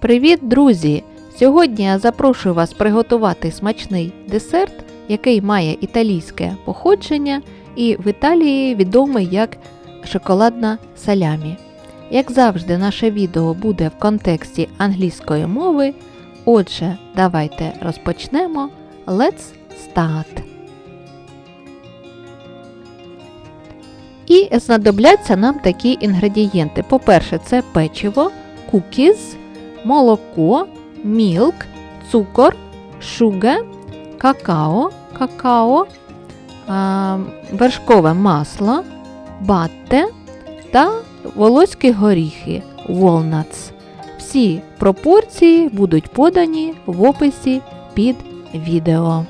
Привіт, друзі! Сьогодні я запрошую вас приготувати смачний десерт, який має італійське походження і в Італії відомий як шоколадна салямі. Як завжди, наше відео буде в контексті англійської мови. Отже, давайте розпочнемо. Let's start! І знадобляться нам такі інгредієнти. По-перше, це печиво, кукіз, молоко, мілк, цукор, шуга, какао, какао, вершкове масло, батте та волоські горіхи walnuts. Всі пропорції будуть подані в описі під відео.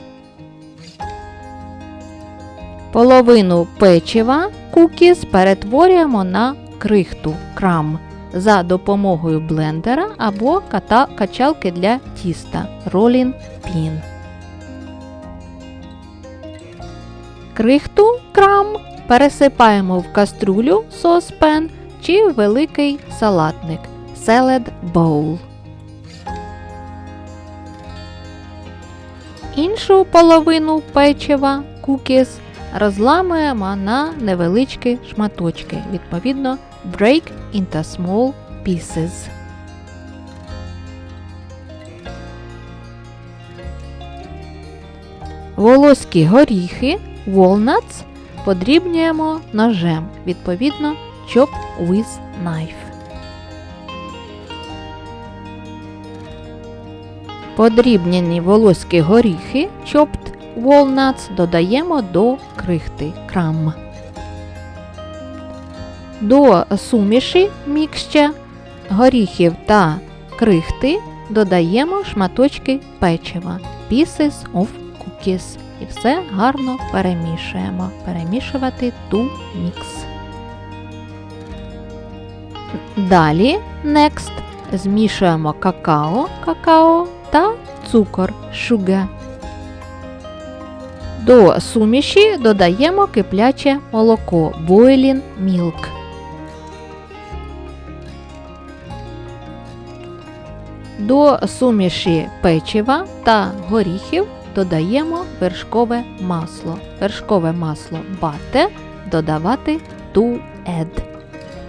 Половину печива кукіс перетворюємо на крихту крам за допомогою блендера або качалки для тіста Rolling Pin. Крихту крам пересипаємо в каструлю соспен чи великий салатник Salad Bowl. Іншу половину печива кукіс розламуємо на невеличкі шматочки, відповідно break into small pieces. Волоські горіхи walnuts подрібнюємо ножем, відповідно chop with knife. Подрібнені волоські горіхи chopped walnuts додаємо до крихти крам. До суміші мікща горіхів та крихти додаємо шматочки печива pieces of cookies і все гарно перемішуємо. Перемішувати to mix. Далі next змішуємо какао, какао та цукор sugar. До суміші додаємо кипляче молоко boiling milk. До суміші печива та горіхів додаємо вершкове масло. Вершкове масло бате додавати add.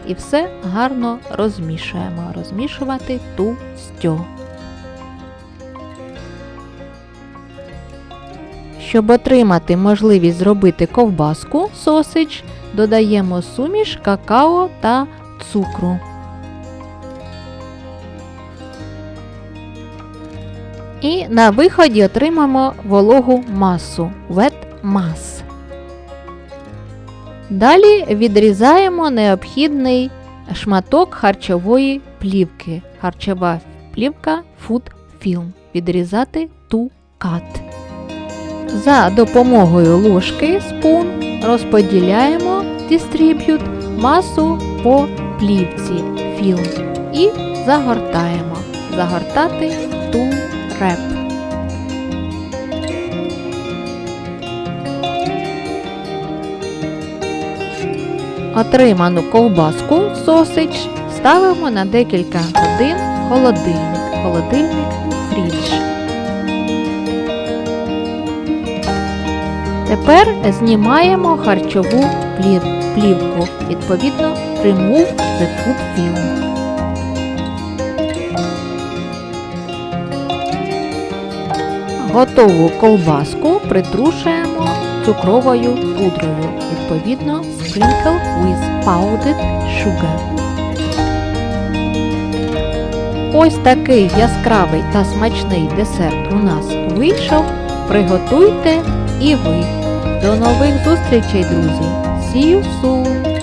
І все гарно розмішуємо. Розмішувати to stir. Щоб отримати можливість зробити ковбаску сосич, додаємо суміш какао та цукру. І на виході отримаємо вологу масу wet mass. Далі відрізаємо необхідний шматок харчової плівки. Харчова плівка Food Film. Відрізати to cut. За допомогою ложки спун розподіляємо distribute масу по плівці фільм і загортаємо. Загортати to wrap. Отриману ковбаску сосич ставимо на декілька годин в холодильник. Холодильник фрідж. Тепер знімаємо харчову плівку. Відповідно, remove the food film. Готову ковбаску притрушуємо цукровою пудрою. Відповідно, sprinkle with powdered sugar. Ось такий яскравий та смачний десерт у нас вийшов. Приготуйте і ви. До нових зустрічей, друзі! See you soon!